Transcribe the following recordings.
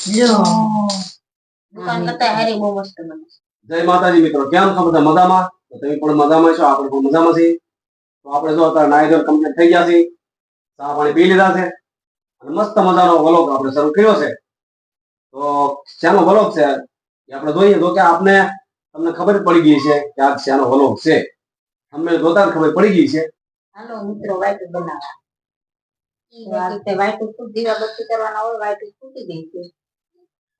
જો દુકાન કરતા હારી બહુ મસ્ત બને જય માતાજી મિત્રો. કેમ છો બધા મજામાં? તો તમે પણ મજામાં છો આપણે પણ મજામાં છીએ. તો આપણે જો અત્યારે નાઈ ધોઈ કમ્પ્લીટ થઈ ગયા છે ચા પાણી પી લીધા છે. અને મસ્ત મજાનો વ્લોગ આપણે શરૂ કર્યો છે. તો શાનો વ્લોગ છે? એ આપણે જોઈએ. તો કે આપને તમને ખબર પડી ગઈ છે કે આ શાનો વ્લોગ છે. અમને જોતા ખબર પડી ગઈ છે. હાલો મિત્રો વાઈટ બનાવવા. વાઈટ દીવાબત્તી કરવાના હોય વાઈટ ફૂટી ગઈ છે.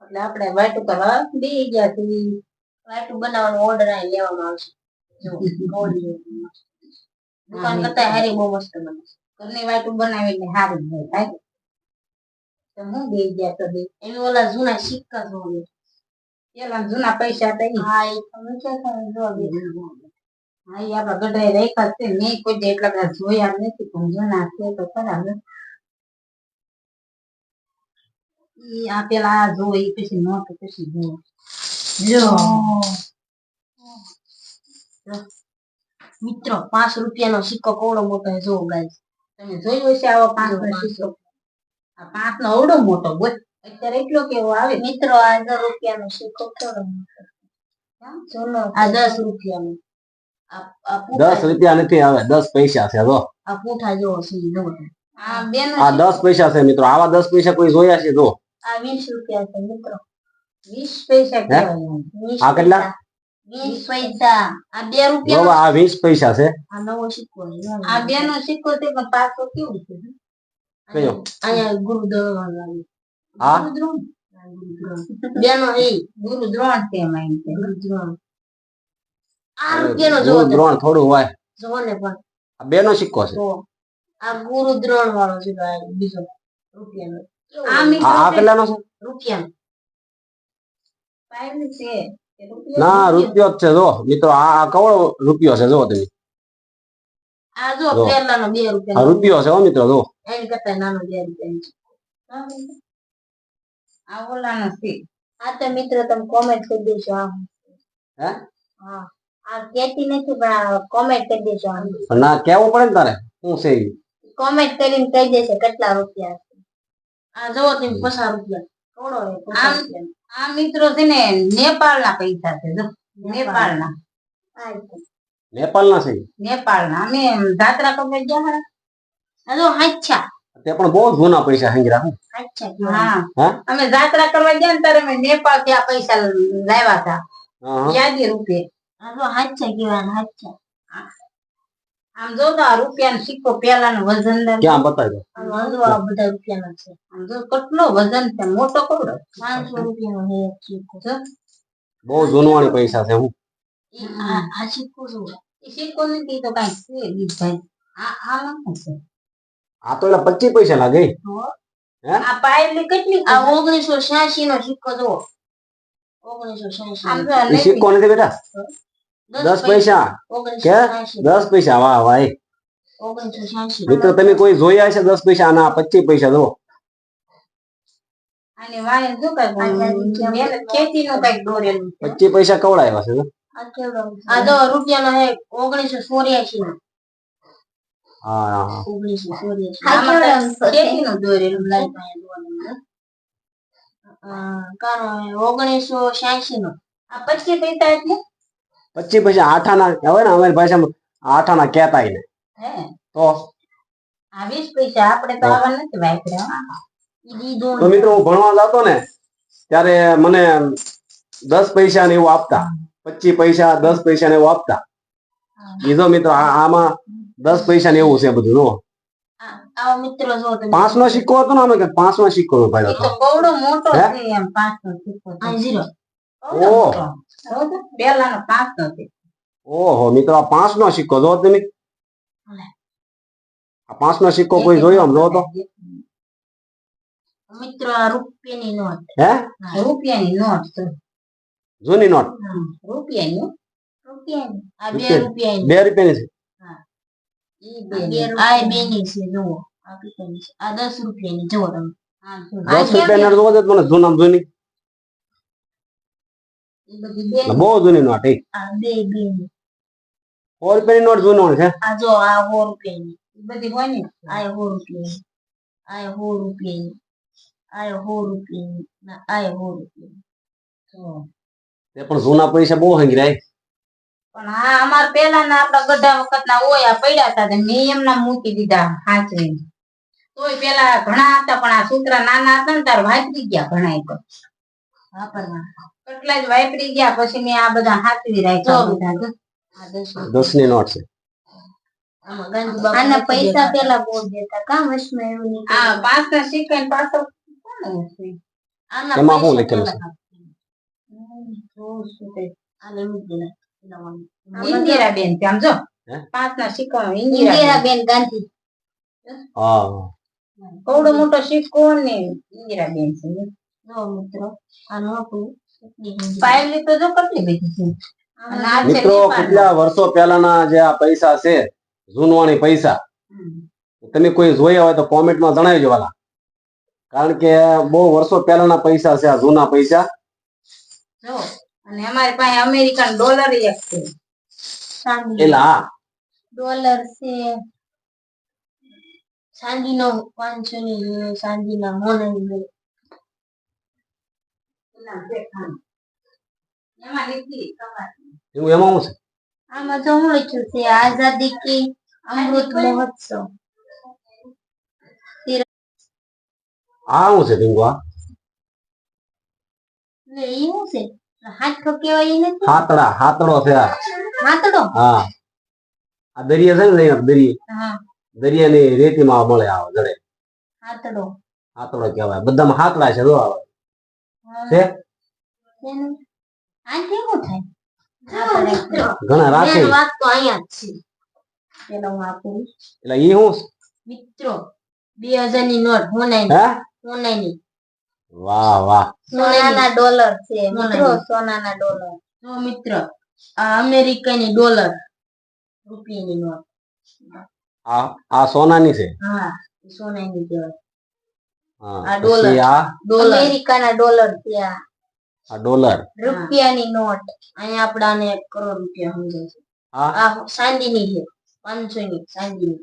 એટલે આપણે વાટું કરવા બે ગયા છે વાટું બનાવવાનો ઓર્ડર અહીં લેવામાં આવશે. દુકાન કરતા હારી બહુ મસ્ત બને ઘરની વાટું બનાવીને સારું જ થાય તો હું બે ગયા તો બે. એની ઓલા જૂના સિક્કા જોવા પેલા જૂના પૈસા હતા. હા એ તમે ક્યાં હા એ આપડા ગઢાઈ રાખ્યા છે મેં કોઈ એટલા બધા જોયા નથી પણ જૂના છે તો ખરા ઈ આ પેલા આ જો ઈ પછી નોટ પછી જો. જો. મિત્રો પાંચ રૂપિયાનો સિક્કો કોવડો મોટો જો ગાઈસ. તમે જોયું હશે આવો પાંચ નો સિક્કો. આ પાંચ નો અવડો મોટો બોલ. અત્યારે એટલો કેવો આવે. મિત્રો આ હજાર રૂપિયાનો સિક્કો કેવડો મોટો. જૂનો આ દસ રૂપિયાનો. આ આ પૂઠા દસ રૂપિયા નથી આવે. દસ પૈસા છે જો. આ પૂઠા જેવો છે આ દસ પૈસા છે મિત્રો. આવા દસ પૈસા કોઈ જોયા છે જો. આ વીસ રૂપિયા છે મિત્રો પૈસા કહેવાય વીસ આ કેટલા? પૈસા. આ બે જો રૂપિયા આ વીસ પૈસા છે આ નવો સિક્કો આ બે નો સિક્કો છે પણ પાછો કેવું છે કયો? અહીંયા ગુરુદ્રોણ વાળો. આ? ગુરુદ્રોણ? હા, ગુરુદ્રોણ. બે નો એ ગુરુદ્રોણ છે. આ રૂપિયાનો થોડું હોય જો ને પણ આ બે નો સિક્કો છે આ આ ગુરુદ્રોણ વાળો છે બીજો રૂપિયાનો આ કેટલાનો છે? ના રૂપિયો જ છે જો. મિત્રો આ કવડો રૂપિયો છે જો તમે. રૂપિયો છે મિત્રો જો. આ ઓલાનો છે. આ તો મિત્રો તમે કોમેન્ટ કરી દેજો આ હે? હા. આ કહેતી નથી પણ કોમેન્ટ કરી દેજો ના કેવું પડે ને તારે શું છે કોમેન્ટ કરીને કહી દેશે કેટલા રૂપિયા આ જોવો તમે પચાસ રૂપિયા થોડો હે પચાસ રૂપિયાનો. આ મિત્રો છે ને નેપાળના પૈસા છે જો. નેપાળના. નેપાળના છે? નેપાળના. અમે જાત્રા ગયા હતા. હાચ્છા. તે પણ બહુ જૂના પૈસા હેંગરા હું? અમે જાત્રા કરવા ગયા ને ત્યારે અમે નેપાળથી આ પૈસા લાવ્યા હતા. યાદી રૂપે. આ જો હાચ્છા કહેવાય હાચ્છા. આમ જો તો આ રૂપિયાનો સિક્કો પેલાનો વજનદાર ક્યાં બતાવ્યો? બધા રૂપિયાના છે. આમ જો કેટલો વજન છે મોટો કવડો પાંચસો રૂપિયાનો હે એક સિક્કો જો બહુ જૂનવાણી પૈસા છે હું ઈ આ આ સિક્કો જો એ સિક્કો નથી ઈ તો કઈ છે દીપભાઈ આ આ લખું છે આ તો એટલે પચીસ પૈસા લાગે આ પાયલી કેટલી આ ઓગણીસો છ્યાસી નો સિક્કો જો ઓગણીસો આમ છ્યાસી જો ઈ નથી. સિક્કો નથી બેટા દસ પૈસા ઓગણીસો કે? છ્યાસી દસ પૈસા વાહ વાહ એ. ઓગણીસો છ્યાસી મિત્રો તમે કોઈ જોયા છે દસ પૈસા અને આ પચીસ પૈસા જો અને વાય જો કઈ મહેનત ખેતી નું કંઈક દોરેલું છે પચીસ પૈસા કવડાવ્યા છે. આ કેવડો આ હે. ઓગણીસો ચોર્યાસી. નો હા હા, હા ઓગણીસો ચોર્યાસી ઓગણીસો છ્યાસી નો આ પચીસ પૈસા એટલે પચીસ પૈસા આઠાના કહેવાય ને અમારી ભાષામાં આઠાના કહેતા ને. હે? તો? આ વીસ પૈસા આપણે તો આવા નથી વાપર્યા. તો મિત્રો હું ભણવા જતો ને ત્યારે મને દસ પૈસા ને એવું આપતા. પચીસ પૈસા દસ પૈસા ને એવું આપતા. એ મિત્રો આમાં દસ પૈસા ને એવું છે બધું જો. પાંચ નો સિક્કો હતો ને અમે પાંચ નો સિક્કો ભાઈ એ તો કવડો મોટો હે? છે એમ પાંચ નો સિક્કો છે. આ ઝીરો. કવડો ઓહ. મિત્રો આ પાંચ નો સિક્કો જો તમે. આ પાંચ નો સિક્કો કોઈ જોયો આમ જો તો મિત્રો આ રૂપિયાની નોટ હે રૂપિયાની નોટ જૂની નોટ રૂપિયાની રૂપિયાની આ બે રૂપિયા. રૂપિયાની બે રૂપિયાની છે ઈ આ બે બે છે જુઓ આ પિતાની છે આ દસ રૂપિયાની જુઓ તમે હા, જો. આ દસ રૂપિયા નોટ જોવો તો મને જૂના જૂની એ બધી બે બહુ જૂની નોટ એ આ બે સો રૂપિયાની નોટ જૂનો છે આ જો આ સો રૂપિયાની ઈ બધી હોય ને આ સો રૂપિયાની આ સો રૂપિયાની આયો સો રૂપિયા ના આયો સો રૂપિયા. તે પણ જૂના પૈસા બહુ હંગી પણ હા અમાર પેલાના આપડા ગઢા વખતના ઓયા પડ્યા હતા મેં એમના મૂકી દીધા હાચવી તોય પેલા ઘણા હતા પણ આ છોકરા નાના હતા ને તાર વાપરી ગયા ઘણા તો. વાપરવા કેટલા જ વાપરી ગયા પછી મેં આ બધા હાચવી રાખ્યા બધા. દસની નોટ છે. આના પૈસા પેલા બહુ દેતા કામ વચમાં એવું નહીં આ પાંચ શીખે સિક્કા ને પાછળ કોણ હશે? આના એમાં શું લખેલું પેલા છે? આપતા. હમ, જોઉં છું તે. આને એમ જ દેના. પેલાવાનું. ઇન્દિરાબેન આમ જો પાંચ ના સિક્કા ઇન્દિરાબેન ઇન્દિરાબેન ગાંધી હા કવડો મોટો સિક્કો ને ઇન્દિરાબેન છે જો મિત્રો આનું આપણું પાયલી તો જો કેટલી બધી છે અને આ છે મિત્રો કેટલા વર્ષો પહેલાના જે આ પૈસા છે જૂનવાણી પૈસા. તમે કોઈ જોયા હોય તો કોમેન્ટમાં જણાવજો વાલા કારણ કે બહુ વર્ષો પહેલાના પૈસા છે આ જૂના પૈસા. જો અને અમારી પાસે અમેરિકન ડોલર એક છે. એટલે હા. ડોલર છે ચાંદીનો પાંચસો ની ચાંદીના મોનાની એના છે ખાંડ. એમાં લીધી કપાસ. એવું એમાં શું છે? આમાં હું લખ્યું છે આઝાદી કી અમૃત મહોત્સવ. આ શું છે ટીંગુ આ ને ઈ શું છે? હાથો કેવાય ઈ નથી? હાતડા હાતડો છે આ. હાથડો હા. આ દરિયા છે ને દરિયા? હા. દરિયાની રેતીમાં મળે આવે જડે. હાથડો હાતડો કહેવાય. બધામાં હાતડા છે જો આવે. છે? આ કેવું થાય? ઘણા રાખે. વાત તો અહીંયા જ છે. પેલા હું આપું. એટલે એ શું? છે? મિત્રો બે હજારની નોટ હું હે? હોનાની વાહ વાહ. સોનાના ડોલર છે. મિત્રો સોનાના ડોલર. જો મિત્ર આ અમેરિકાની ડોલર રૂપિયાની નોટ આ આ સોનાની છે? હા સોનાની કહેવાય. આ ડોલર. આ ડોલર. અમેરિકાના ડોલર છે આ. ડોલર. રૂપિયાની નોટ. અહીંયા આપડાને એક કરોડ રૂપિયા સમજાય છે. આ આ ચાંદીની છે પાંચસો ની ચાંદીની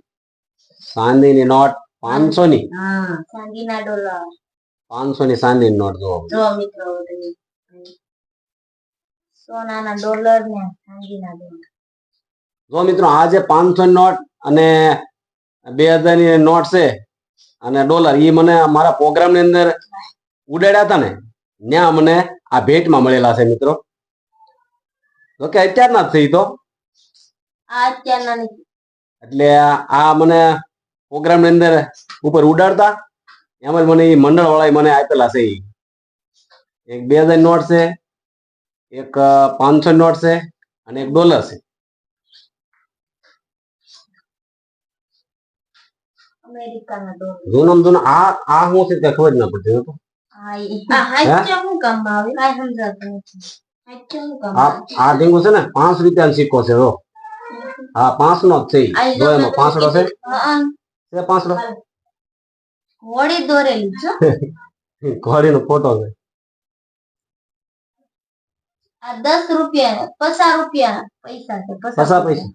ચાંદીની નોટ. પાંચસો ની ચાંદીના ડોલર પાંચસો ની ચાંદીની નોટ જો જો મિત્રો સોનાના ડોલર ને ચાંદીના ડોલર જો મિત્રો આ જે પાંચસો નોટ અને બે હજારની નોટ છે અને ડોલર એ મને મારા પ્રોગ્રામની અંદર ઉડાડ્યા હતા ને ત્યાં મને આ ભેટમાં મળેલા છે મિત્રો. જો કે અત્યારના જ થઈ તો. અત્યારના એટલે આ મને પ્રોગ્રામની અંદર ઉપર ઉડાડતા. એમ જ મને એ મંડળ વાળા મને આપેલા છે ઈ. એક બે હજાર નોટ છે એક પાંચસો નોટ છે અને એક ડોલર છે. જૂનો આ આ શું છે તે ખબર જ ના પડતી હો. આ ઢીંગુ છે. ને પાંચ રૂપિયાનો સિક્કો છે હા પાંચ નો જ છે. પાંચડો છે છે પાંચડો હોળી દોરેલી છો ઘોડીનો ફોટો છે. આ દસ રૂપિયા પચાસ રૂપિયા પૈસા છે પસા પૈસા.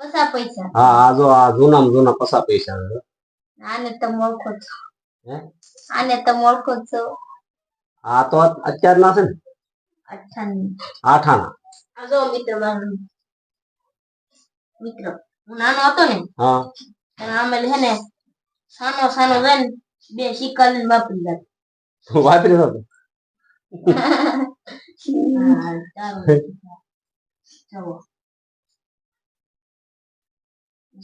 પચાસ પૈસા. હા આ જો આ જૂનામાં જૂના પસા પૈસા છે. આને તમે ઓળખો છો હે? આને તમે ઓળખો છો આ તો અત્યારના છે ને? અઠાની આઠાના આ જો મિત્ર હું નાનો હતો ને હા. આમે હે ને સાનો સાનો જાય ને બે સિક્કા લઈને વાપરી જાય વાપરી ચાલો.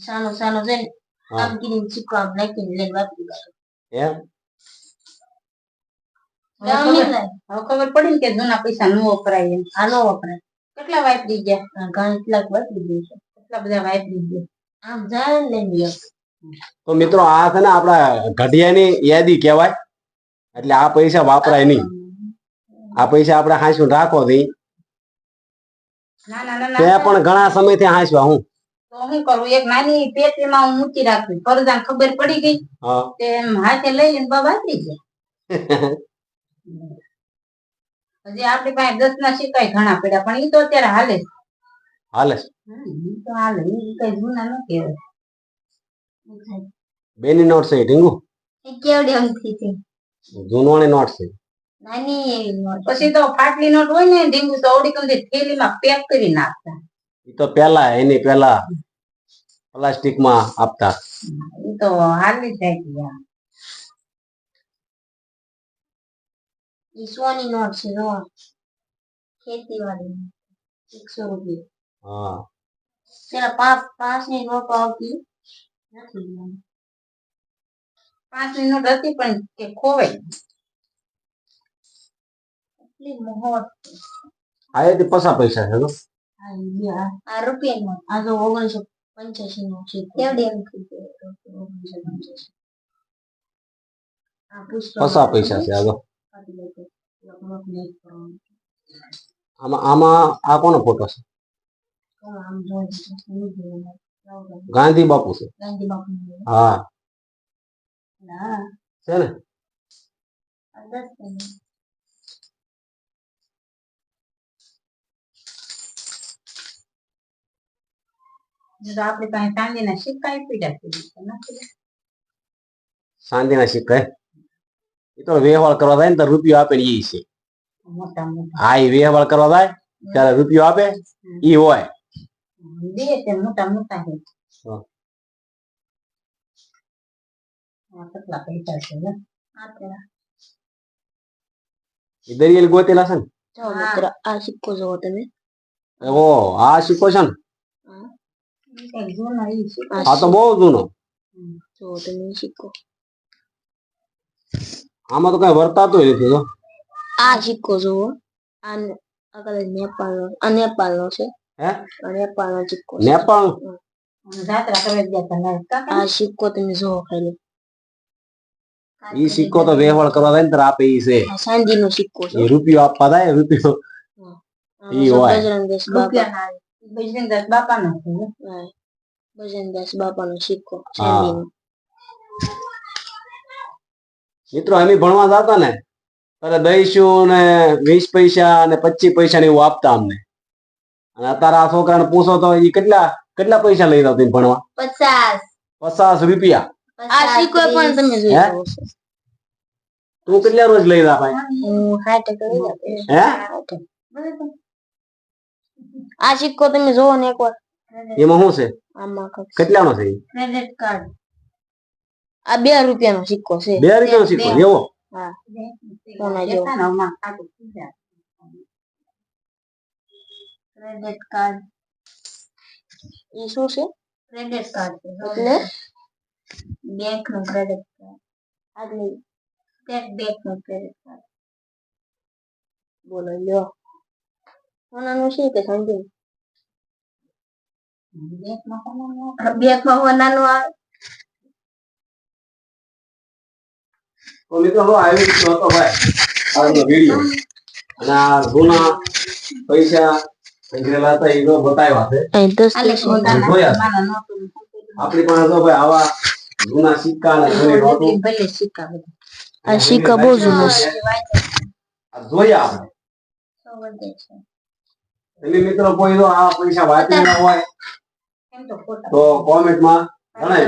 સાનો સાનો છે ને આમ કરીને સિક્કો આમ નાખીને લઈને વાપરી જાય એમ? હવે ખબર- પડી કે જૂના પૈસા ન વપરાય એમ. આનો વપરાય. કેટલા વાપરી ગયા? ઘણા કેટલાક વાપરી દે છે. કેટલા બધા વાપરી ગયા. તો મિત્રો આ છે ને આપડા ઘડિયાની યાદી કહેવાય. એટલે આ પૈસા વાપરાય નહીં. આ પૈસા આપણે હાંસું રાખો નહીં. તે પણ ઘણા સમયથી હાંસવા હું. તો હું કરું? એક નાની પેટીમાં હું મૂકી રાખી. ફરજાને ખબર પડી ગઈ. તે હાથે લઈ લઈને બા વાપરી ગયા હજી આપણી પાસે દસ ના સિક્કાય ઘણા પડ્યા પણ ઈ તો અત્યારે હાલે. હાલે. તો હાલે કઈ જૂના ન બેની નોટ છે ઢીંગુ? જૂનવાણી નોટ છે. નાની પછી તો ફાટલી નોટ હોય ને ડીંગુ તો કમથી થેલીમાં પેક કરી નાખતા. એ તો પેલા એની પેલા પ્લાસ્ટિકમાં આપતા. એ તો હાલી થાય ગયા ઈ સોની નોટ છે ખેતી વાળી એકસો રૂપિયા. હા. પેલા પાંચ પાંચની નોટ આવતી. નથી પાંચની નોટ હતી પણ કે ખોવાઈ એટલી મોહટ આ એ પસા પૈસા છે તો. આ રૂપિયા નો આ તો ઓગણીસો પંચ્યાસી નો છે કેવડી એમ ઓગણીસો પંચ્યાસી. પસા પૈસા છે આ તો આમાં આમાં આ કોનો ફોટો છે? ગાંધી બાપુ છે. હા. છે ને? આપણી પાસે ચાંદીના સિક્કા શાંતિના સિક્કા એ તો વ્યવહાર કરવા જાય ને તો રૂપિયો આપે એ છે. હા એ વ્યવહાર કરવા જાય ત્યારે રૂપિયો આપે એ હોય. બે છે મોટા મોટા છે હા. આ કેટલા પૈસા છે ને આ દરિયેલ ગોતેલા છે ને જો મિત્ર આ સિક્કો જોવો તમે ઓ આ સિક્કો છે ને જૂનો આ તો બહુ જૂનો જો તમે સિક્કો આમાં તો કઈ વર્તાતું નથી તો આ સિક્કો જોવો આ નેપાળનો આ નેપાળનો છે હે? સિક્કો નેપાળ? જાત્રા કરવા ગયા કાકા આ સિક્કો તમે ખાલી. ઈ સિક્કો તો વ્યવહાર કરવા દે ને આપે ઈ છે. આ ચાંદીનો સિક્કો છે. રૂપિયો આપવા દે રૂપિયો. ઈ હોય. બજરંગદાસ બાપા. રૂપિયાના બજરંગદાસ બાપાનો નો ને? સિક્કો. મિત્રો અમે ભણવા જતા ને. ત્યારે દઈશું ને વીસ પૈસા ને પચીસ પૈસા ને એવું આપતા અમને. અને અત્યારે છોકરાને પૂછો તો એ કેટલા કેટલા પૈસા લઈ જતા ભણવા? પચાસ. પચાસ રૂપિયા? તું કેટલા રોજ લઈ જા ભાઈ? હું આ સિક્કો તમે જોવો ને એકવાર. એમાં શું છે? આમાં કેટલાનો છે ક્રેડિટ કાર્ડ. આ બે રૂપિયાનો સિક્કો છે. બે રૂપિયાનો સિક્કો એવો? હા કોના જેવા? હમણાં ખાતું પીધા. ક્રેડિટ કાર્ડ એ શું છે ક્રેડિટ કાર્ડ એટલે બેંકનું ક્રેડિટ કાર્ડ આગળ સ્ટેટ બેંકનું ક્રેડિટ કાર્ડ બોલો લ્યો સોનાનું છે કે સમજી બેંકમાં સોનાનું આવે તો મિત્રો હવે આવી હતો ભાઈ આજનો વીડિયો અને આ જૂના પૈસા સંગ્રહેલા હતા એ તો બતાવ્યા છે. અહીં દસ આલે દસ પોતાના જોયા. જમાના નહોતું. આપણી પાસે તો ભાઈ આવા જૂના સિક્કા અને જૂની નોટો સિક્કા આ સિક્કા બહુ જૂના છે. જોયા આપણે મિત્રો કોઈ તો આ પૈસા વાંચી ના હોય એમ તો કોમેન્ટમાં જણાવી.